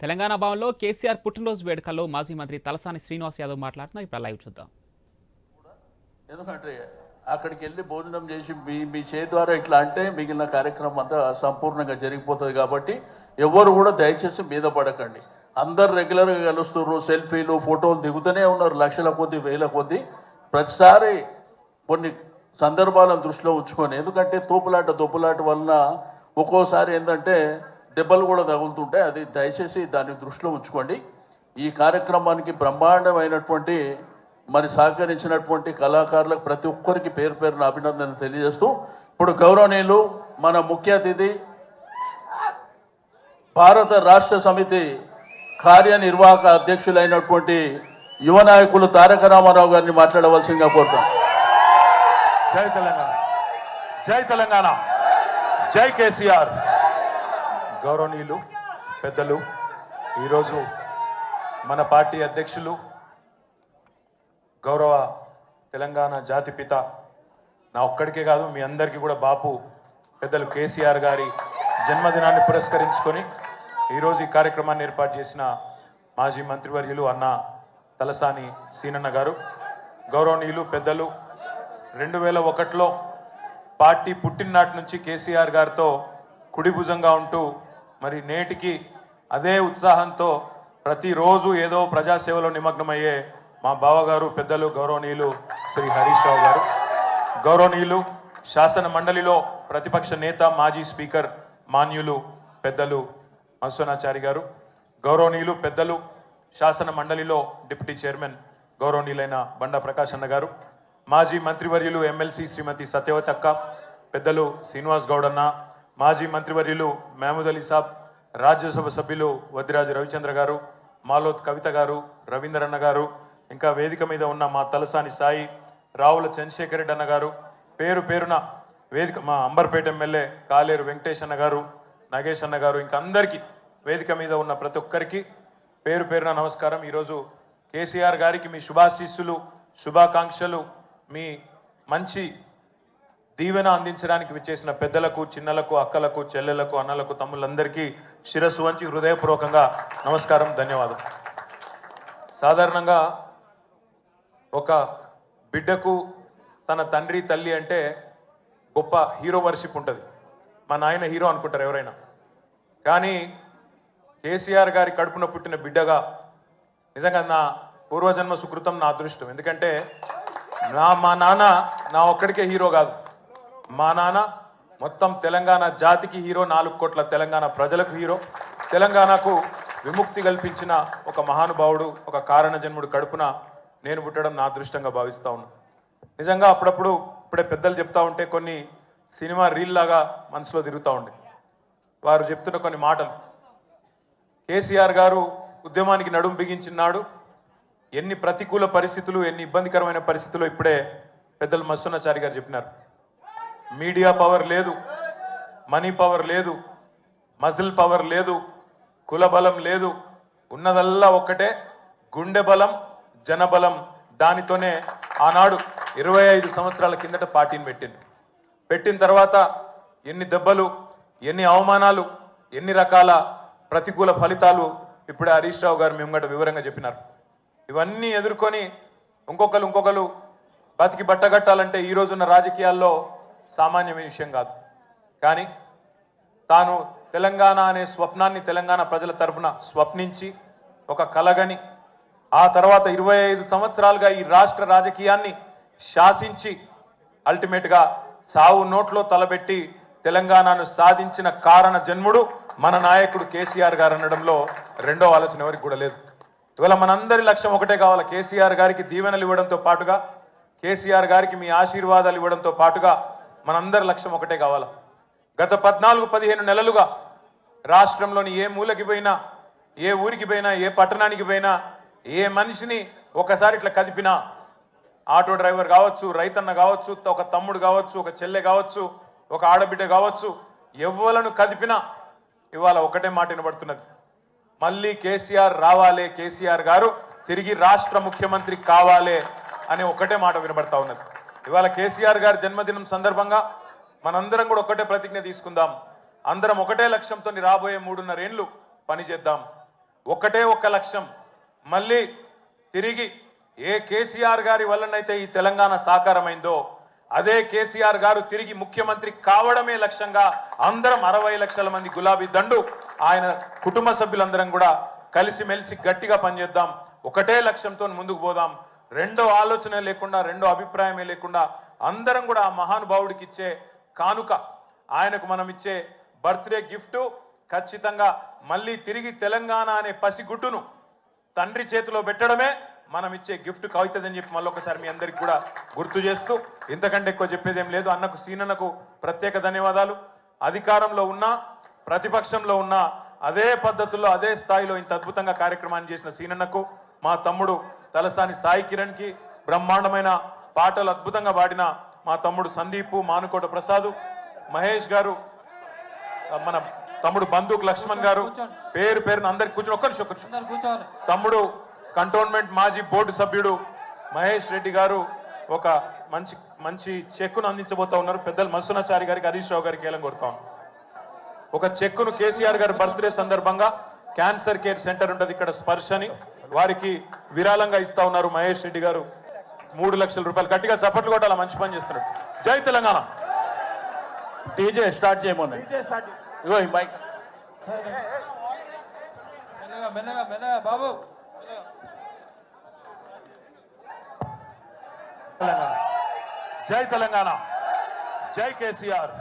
తెలంగాణ భవన్లో కేసీఆర్ పుట్టినరోజు వేడుకల్లో మాజీ మంత్రి తలసాని శ్రీనివాస్ యాదవ్ మాట్లాడుతున్నా ఇప్పుడు లైవ్ చూద్దాం. ఎందుకంటే అక్కడికి వెళ్ళి భోజనం చేసి మీ మీ చేతి ద్వారా ఇట్లా అంటే మిగిలిన కార్యక్రమం అంతా సంపూర్ణంగా జరిగిపోతుంది కాబట్టి ఎవరు కూడా దయచేసి మీద పడకండి. అందరు రెగ్యులర్గా కలుస్తున్నారు సెల్ఫీలు ఫోటోలు దిగుతూనే ఉన్నారు లక్షల కొద్ది వేల కొద్ది. ప్రతిసారి కొన్ని సందర్భాలను దృష్టిలో ఉంచుకొని ఎందుకంటే తోపులాట దొప్పులాట వలన ఒక్కోసారి ఏంటంటే దెబ్బలు కూడా తగులుతుంటాయి. అది దయచేసి దాన్ని దృష్టిలో ఉంచుకోండి. ఈ కార్యక్రమానికి బ్రహ్మాండమైనటువంటి మరి సహకరించినటువంటి కళాకారులకు ప్రతి ఒక్కరికి పేరు పేరున అభినందన తెలియజేస్తూ ఇప్పుడు గౌరవనీయులు మన ముఖ్య అతిథి భారత రాష్ట్ర సమితి కార్యనిర్వాహక అధ్యక్షులైనటువంటి యువ నాయకులు తారక రామారావు గారిని మాట్లాడవలసిందిగా కోరుతాం. జై తెలంగాణ. జై తెలంగాణ. జై కేసీఆర్. గౌరవనీయులు పెద్దలు ఈరోజు మన పార్టీ అధ్యక్షులు గౌరవ తెలంగాణ జాతిపిత నా ఒక్కడికే కాదు మీ అందరికీ కూడా బాపు పెద్దలు కేసీఆర్ గారి జన్మదినాన్ని పురస్కరించుకొని ఈరోజు ఈ కార్యక్రమాన్ని ఏర్పాటు చేసిన మాజీ మంత్రివర్యులు అన్న తలసాని సీనన్న గారు. గౌరవనీయులు పెద్దలు రెండు వేల ఒకటిలో పార్టీ పుట్టిననాటి నుంచి కేసీఆర్ గారితో కుడి భుజంగా ఉంటూ మరి నేటికి అదే ఉత్సాహంతో ప్రతిరోజు ఏదో ప్రజాసేవలో నిమగ్నమయ్యే మా బావగారు పెద్దలు గౌరవనీయులు శ్రీ హరీష్ రావు గారు. గౌరవనీయులు శాసన మండలిలో ప్రతిపక్ష నేత మాజీ స్పీకర్ మాన్యులు పెద్దలు మత్స్వనాచారి గారు. గౌరవనీయులు పెద్దలు శాసన మండలిలో డిప్యూటీ చైర్మన్ గౌరవనీయులైన బండ ప్రకాష్ అన్న గారు. మాజీ మంత్రివర్యులు ఎమ్మెల్సీ శ్రీమతి సత్యవతి అక్క పెద్దలు శ్రీనివాస్ గౌడన్న మాజీ మంత్రివర్యులు మహమూద్ అలీ సాబ్ రాజ్యసభ సభ్యులు వద్దిరాజు రవిచంద్ర గారు మాలోత్ కవిత గారు రవీంద్రన్న గారు ఇంకా వేదిక మీద ఉన్న మా తలసాని సాయి రావుల చంద్రశేఖర్ రెడ్డి అన్న గారు పేరు పేరున వేదిక మా అంబర్పేట ఎమ్మెల్యే కాలేరు వెంకటేష్ అన్న గారు నాగేష్ అన్న గారు ఇంకా అందరికీ వేదిక మీద ఉన్న ప్రతి ఒక్కరికి పేరు పేరున నమస్కారం. ఈరోజు కేసీఆర్ గారికి మీ శుభాశీస్సులు శుభాకాంక్షలు మీ మంచి దీవెన అందించడానికి విచ్చేసిన పెద్దలకు చిన్నలకు అక్కలకు చెల్లెలకు అన్నలకు తమ్ముళ్ళందరికీ శిరస్సు వంచి హృదయపూర్వకంగా నమస్కారం ధన్యవాదం. సాధారణంగా ఒక బిడ్డకు తన తండ్రి తల్లి అంటే గొప్ప హీరో వర్షిప్ ఉంటుంది. మా నాయన హీరో అనుకుంటారు ఎవరైనా. కానీ కేసీఆర్ గారి కడుపున పుట్టిన బిడ్డగా నిజంగా నా పూర్వజన్మ సుకృతం నా అదృష్టం. ఎందుకంటే నా మా నాన్న నా ఒక్కడికే హీరో కాదు. మా నాన్న మొత్తం తెలంగాణ జాతికి హీరో నాలుగు కోట్ల తెలంగాణ ప్రజలకు హీరో. తెలంగాణకు విముక్తి కల్పించిన ఒక మహానుభావుడు ఒక కారణ జన్ముడు కడుపున నేను పుట్టడం నా అదృష్టంగా భావిస్తా ఉన్నాను నిజంగా అప్పుడప్పుడు ఇప్పుడే పెద్దలు చెప్తా ఉంటే కొన్ని సినిమా రీల్ లాగా మనసులో తిరుగుతూ ఉండే. వారు చెప్తున్న కొన్ని మాటలు. కేసీఆర్ గారు ఉద్యమానికి నడుం బిగించినాడు ఎన్ని ప్రతికూల పరిస్థితులు ఎన్ని ఇబ్బందికరమైన పరిస్థితులు ఇప్పుడే పెద్దలు మస్సున్నచారి గారు చెప్పినారు. మీడియా పవర్ లేదు మనీ పవర్ లేదు మజిల్ పవర్ లేదు కుల బలం లేదు. ఉన్నదల్లా ఒక్కటే గుండె బలం జనబలం దానితోనే ఆనాడు ఇరవై ఐదు సంవత్సరాల కిందట పార్టీని పెట్టింది పెట్టిన తర్వాత ఎన్ని దెబ్బలు ఎన్ని అవమానాలు ఎన్ని రకాల ప్రతికూల ఫలితాలు ఇప్పుడే హరీష్ రావు గారు మేము గంట వివరంగా చెప్పినారు. ఇవన్నీ ఎదుర్కొని ఇంకొకరు ఇంకొకరు బతికి బట్టగట్టాలంటే ఈ రోజున్న రాజకీయాల్లో సామాన్యమైన విషయం కాదు. కానీ తాను తెలంగాణ అనే స్వప్నాన్ని తెలంగాణ ప్రజల తరపున స్వప్నించి ఒక కలగని ఆ తర్వాత ఇరవై ఐదు సంవత్సరాలుగా ఈ రాష్ట్ర రాజకీయాన్ని శాసించి అల్టిమేట్గా సావు నోట్లో తలబెట్టి తెలంగాణను సాధించిన కారణ జన్ముడు మన నాయకుడు కేసీఆర్ గారు అనడంలో రెండో ఆలోచన ఎవరికి కూడా లేదు. ఇవాళ మనందరి లక్ష్యం ఒకటే కావాలి? కేసీఆర్ గారికి దీవెనలు ఇవ్వడంతో పాటుగా కేసీఆర్ గారికి మీ ఆశీర్వాదాలు ఇవ్వడంతో పాటుగా మనందరి లక్ష్యం ఒకటే కావాలా? గత పద్నాలుగు పదిహేను నెలలుగా రాష్ట్రంలోని ఏ మూలకి పోయినా ఏ ఊరికి పోయినా ఏ పట్టణానికి పోయినా ఏ మనిషిని ఒకసారి ఇట్లా కదిపినా ఆటో డ్రైవర్ కావచ్చు రైతన్న కావచ్చు ఒక తమ్ముడు కావచ్చు ఒక చెల్లె కావచ్చు ఒక ఆడబిడ్డ కావచ్చు ఎవ్వలను కదిపినా ఇవాళ ఒకటే మాట వినబడుతున్నది. మళ్ళీ కేసీఆర్ రావాలే కేసీఆర్ గారు తిరిగి రాష్ట్ర ముఖ్యమంత్రి కావాలే అనే ఒకటే మాట వినబడతా ఉన్నది. ఇవాళ కేసీఆర్ గారి జన్మదినం సందర్భంగా మనందరం కూడా ఒకటే ప్రతిజ్ఞ తీసుకుందాం. అందరం ఒకటే లక్ష్యంతో రాబోయే మూడున్నరేండ్లు పనిచేద్దాం ఒకటే ఒక్క లక్ష్యం. మళ్ళీ తిరిగి ఏ కేసీఆర్ గారి వల్లనైతే ఈ తెలంగాణ సాకారమైందో అదే కేసీఆర్ గారు తిరిగి ముఖ్యమంత్రి కావడమే లక్ష్యంగా అందరం అరవై లక్షల మంది గులాబీ దండు ఆయన కుటుంబ సభ్యులందరం కూడా కలిసిమెలిసి గట్టిగా పనిచేద్దాం. ఒకటే లక్ష్యంతో ముందుకు పోదాం. రెండో ఆలోచన లేకుండా రెండో అభిప్రాయమే లేకుండా అందరం కూడా ఆ మహానుభావుడికి ఇచ్చే కానుక ఆయనకు మనం ఇచ్చే బర్త్డే గిఫ్ట్ ఖచ్చితంగా మళ్ళీ తిరిగి తెలంగాణ అనే పసిగుడ్డును తండ్రి చేతిలో పెట్టడమే మనం ఇచ్చే గిఫ్ట్ అవుతుందని చెప్పి మళ్ళీ ఒకసారి మీ అందరికి కూడా గుర్తు చేస్తూ ఇంతకంటే ఎక్కువ చెప్పేది ఏం లేదు. అన్నకు సీనన్నకు ప్రత్యేక ధన్యవాదాలు. అధికారంలో ఉన్నా ప్రతిపక్షంలో ఉన్నా అదే పద్ధతుల్లో అదే స్థాయిలో ఇంత అద్భుతంగా కార్యక్రమాన్ని చేసిన సీనన్నకు మా తమ్ముడు తలసాని సాయి కిరణ్కి బ్రహ్మాండమైన పాటలు అద్భుతంగా పాడిన మా తమ్ముడు సందీప్ మానుకోట ప్రసాద్ మహేష్ గారు మన తమ్ముడు బంధుక్ లక్ష్మణ్ గారు పేరు పేరున అందరికి కూర్చొని ఒక్క నిమిషం కూర్చోవాలి. తమ్ముడు కంటోన్మెంట్ మాజీ బోర్డు సభ్యుడు మహేష్ రెడ్డి గారు ఒక మంచి మంచి చెక్కును అందించబోతా ఉన్నారు. పెద్దలు మసునాచారి గారికి హరీష్ రావు గారికి ఏలం కొడతా ఒక చెక్కును కేసీఆర్ గారి బర్త్డే సందర్భంగా క్యాన్సర్ కేర్ సెంటర్ ఉంటుంది ఇక్కడ స్పర్శని. వారికి విరాళంగా ఇస్తా ఉన్నారు మహేష్ రెడ్డి గారు. మూడు లక్షల రూపాయలు గట్టిగా చప్పట్లు కొట్టాల మంచి పని చేస్తున్నాడు. జై తెలంగాణ. టీజే స్టార్ట్ చేయమని ఇగో ఈ మైక్. బాబు. జై తెలంగాణ. జై కేసీఆర్.